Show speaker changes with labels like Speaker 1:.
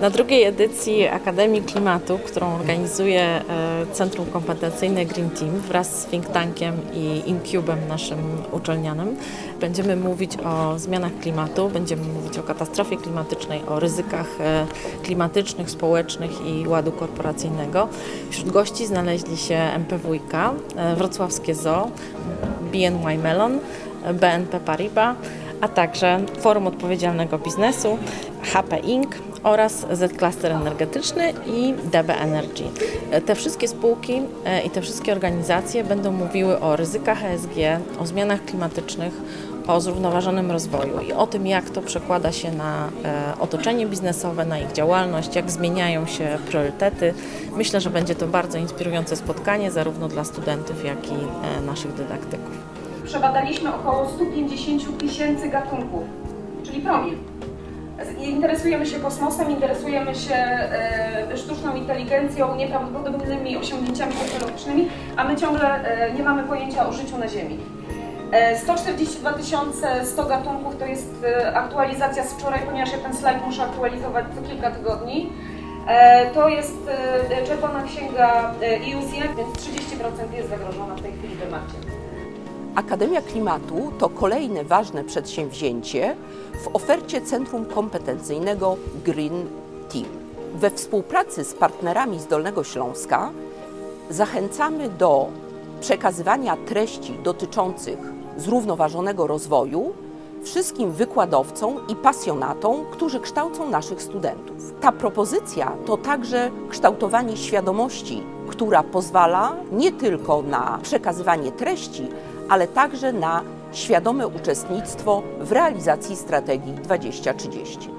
Speaker 1: Na drugiej edycji Akademii Klimatu, którą organizuje e, Centrum Kompetencyjne Green Team wraz z think tankiem i Incubem naszym uczelnianym, będziemy mówić o zmianach klimatu, będziemy mówić o katastrofie klimatycznej, o ryzykach e, klimatycznych, społecznych i ładu korporacyjnego. Wśród gości znaleźli się MPWiK, e, Wrocławskie Zoo, BNY Mellon, BNP Paribas, a także Forum Odpowiedzialnego Biznesu, HP Inc. oraz Z-Cluster Energetyczny i DB Energy. Te wszystkie spółki e, i te wszystkie organizacje będą mówiły o ryzykach ESG, o zmianach klimatycznych, o zrównoważonym rozwoju i o tym, jak to przekłada się na e, otoczenie biznesowe, na ich działalność, jak zmieniają się priorytety. Myślę, że będzie to bardzo inspirujące spotkanie zarówno dla studentów, jak i e, naszych dydaktyków.
Speaker 2: Przebadaliśmy około 150 tysięcy gatunków, czyli promil. Interesujemy się kosmosem, interesujemy się e, sztuczną inteligencją, nieprawdopodobnymi osiągnięciami technologicznymi, a my ciągle e, nie mamy pojęcia o życiu na Ziemi. E, 142 100 gatunków to jest e, aktualizacja z wczoraj, ponieważ ja ten slajd muszę aktualizować co kilka tygodni. E, To jest e, czerwona księga e, IUCN, więc 30% jest zagrożona w tej chwili temacie.
Speaker 3: Akademia Klimatu to kolejne ważne przedsięwzięcie w ofercie Centrum Kompetencyjnego Green Team. We współpracy z partnerami z Dolnego Śląska zachęcamy do przekazywania treści dotyczących zrównoważonego rozwoju wszystkim wykładowcom i pasjonatom, którzy kształcą naszych studentów. Ta propozycja to także kształtowanie świadomości, która pozwala nie tylko na przekazywanie treści, ale także na świadome uczestnictwo w realizacji strategii 2030.